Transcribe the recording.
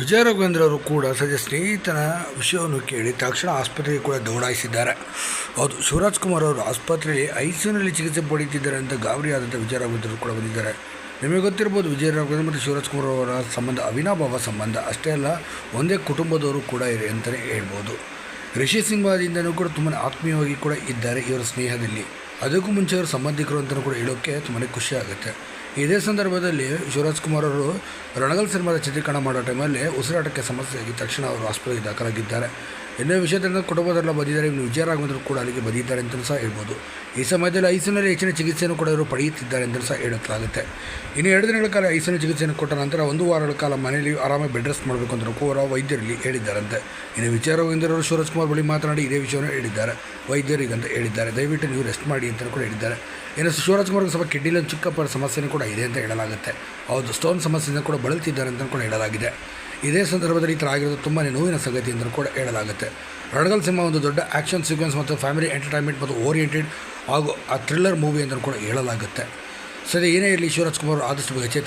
ವಿಜಯ ರಾಘವೇಂದ್ರ ಅವರು ಕೂಡ ಸದ್ಯ ಸ್ನೇಹಿತನ ವಿಷಯವನ್ನು ಕೇಳಿ ತಕ್ಷಣ ಆಸ್ಪತ್ರೆಗೆ ಕೂಡ ದೌಡಾಯಿಸಿದ್ದಾರೆ. ಹೌದು, ಶಿವರಾಜ್ ಕುಮಾರ್ ಅವರು ಆಸ್ಪತ್ರೆಯಲ್ಲಿ ಐಸಿಯುನಲ್ಲಿ ಚಿಕಿತ್ಸೆ ಪಡೆಯುತ್ತಿದ್ದಾರೆ ಅಂತ ಗಾಬರಿಯಾದಂಥ ವಿಜಯ ರಾಘವೇಂದ್ರ ಕೂಡ ಬಂದಿದ್ದಾರೆ. ನಿಮಗೆ ಗೊತ್ತಿರ್ಬೋದು, ವಿಜಯ ರಾಘವೇಂದ್ರ ಮತ್ತು ಶಿವರಾಜ್ ಕುಮಾರ್ ಅವರ ಸಂಬಂಧ ಅವಿನಾಭಾವ ಸಂಬಂಧ ಅಷ್ಟೇ ಅಲ್ಲ, ಒಂದೇ ಕುಟುಂಬದವರು ಕೂಡ ಇದೆ ಅಂತಲೇ ಹೇಳ್ಬೋದು. ರಿಷಿ ಸಿಂಹದಿಂದನೂ ಕೂಡ ತುಂಬಾ ಆತ್ಮೀಯವಾಗಿ ಕೂಡ ಇದ್ದಾರೆ ಇವರ ಸ್ನೇಹದಲ್ಲಿ. ಅದಕ್ಕೂ ಮುಂಚೆ ಅವರು ಸಂಬಂಧಿಕರು ಅಂತಲೂ ಕೂಡ ಹೇಳೋಕ್ಕೆ ತುಂಬಾ ಖುಷಿ ಆಗುತ್ತೆ. ಇದೇ ಸಂದರ್ಭದಲ್ಲಿ ಶಿವರಾಜ್ ಕುಮಾರ್ ಅವರು ರಣಗಲ್ ಸಿನಿಮಾದ ಚಿತ್ರೀಕರಣ ಮಾಡೋ ಟೈಮಲ್ಲಿ ಉಸಿರಾಟಕ್ಕೆ ಸಮಸ್ಯೆಯಾಗಿ ತಕ್ಷಣ ಅವರು ಆಸ್ಪತ್ರೆಗೆ ದಾಖಲಾಗಿದ್ದಾರೆ. ಇನ್ನೇ ವಿಷಯದಿಂದ ತಿಳಿದ ಕುಟುಂಬದಲ್ಲ ಬಂದಿದ್ದಾರೆ ವಿಜಯ ರಾಘವೇಂದ್ರ ಕೂಡ ಅಲ್ಲಿಗೆ ಬಂದಿದ್ದಾರೆ ಅಂತಲೂ ಸಹ ಹೇಳ್ಬೋದು. ಈ ಸಮಯದಲ್ಲಿ ಐಸಿನಲ್ಲಿ ಹೆಚ್ಚಿನ ಚಿಕಿತ್ಸೆಯನ್ನು ಕೂಡ ಇವರು ಪಡೆಯುತ್ತಿದ್ದಾರೆ ಅಂತಲೂ ಸಹ ಹೇಳಲಾಗುತ್ತೆ ಇನ್ನು ಎರಡು ದಿನಗಳ ಕಾಲ ಐಸಿನ ಚಿಕಿತ್ಸೆಯನ್ನು ಕೊಟ್ಟ ನಂತರ ಒಂದು ವಾರಗಳ ಕಾಲ ಮನೆಯಲ್ಲಿ ಆರಾಮಾಗಿ ಬೆಡ್ ರೆಸ್ಟ್ ಮಾಡಬೇಕು ಅಂತ ಕೂಡ ವೈದ್ಯರಲ್ಲಿ ಹೇಳಿದ್ದಾರಂತೆ. ಇನ್ನು ವಿಜಯ ಅವರು ಶಿವರಾಜ್ ಕುಮಾರ್ ಬಳಿ ಮಾತನಾಡಿ ಇದೇ ವಿಷಯವನ್ನು ಹೇಳಿದ್ದಾರೆ. ವೈದ್ಯರಿಗಂತ ಹೇಳಿದ್ದಾರೆ. ದಯವಿಟ್ಟು ನೀವು ರೆಸ್ಟ್ ಮಾಡಿ ಅಂತ ಕೂಡ ಹೇಳಿದ್ದಾರೆ. ಇನ್ನು ಶಿವರಾಜ್ ಕುಮಾರ್ ಸ್ವಲ್ಪ ಕಿಡ್ನಿಲಿ ಒಂದು ಚಿಕ್ಕ ಸಮಸ್ಯೆನೂ ಕೂಡ ಇದೆ ಅಂತ ಹೇಳಲಾಗುತ್ತೆ. ಹೌದು ಸ್ಟೋನ್ ಸಮಸ್ಯೆಯಿಂದ ಕೂಡ ಬಳಲ್ತಿದ್ದಾರೆ ಅಂತ ಕೂಡ ಹೇಳಲಾಗಿದೆ. ಇದೇ ಸಂದರ್ಭದಲ್ಲಿ ಈ ಥರ ಆಗಿರೋದು ತುಂಬಾ ನೋವಿನ ಸಂಗತಿ ಅಂತಲೂ ಕೂಡ ಹೇಳಲಾಗುತ್ತೆ. ರಣಗಲ್ ಸಿಂಹ ಒಂದು ದೊಡ್ಡ ಆ್ಯಕ್ಷನ್ ಸೀಕ್ವೆನ್ಸ್ ಮತ್ತು ಫ್ಯಾಮಿಲಿ ಎಂಟರ್ಟೈನ್ಮೆಂಟ್ ಮತ್ತು ಓರಿಯೆಂಟೆಡ್ ಹಾಗೂ ಆ ಥ್ರಿಲ್ಲರ್ ಮೂವಿ ಅಂತಲೂ ಕೂಡ ಹೇಳಲಾಗುತ್ತೆ. ಸರಿ, ಏನೇ ಇರಲಿ ಶಿವರಾಜ್ ಕುಮಾರ್ ಆದಷ್ಟು ಬೇಗ ಚೇತರಿಸಿ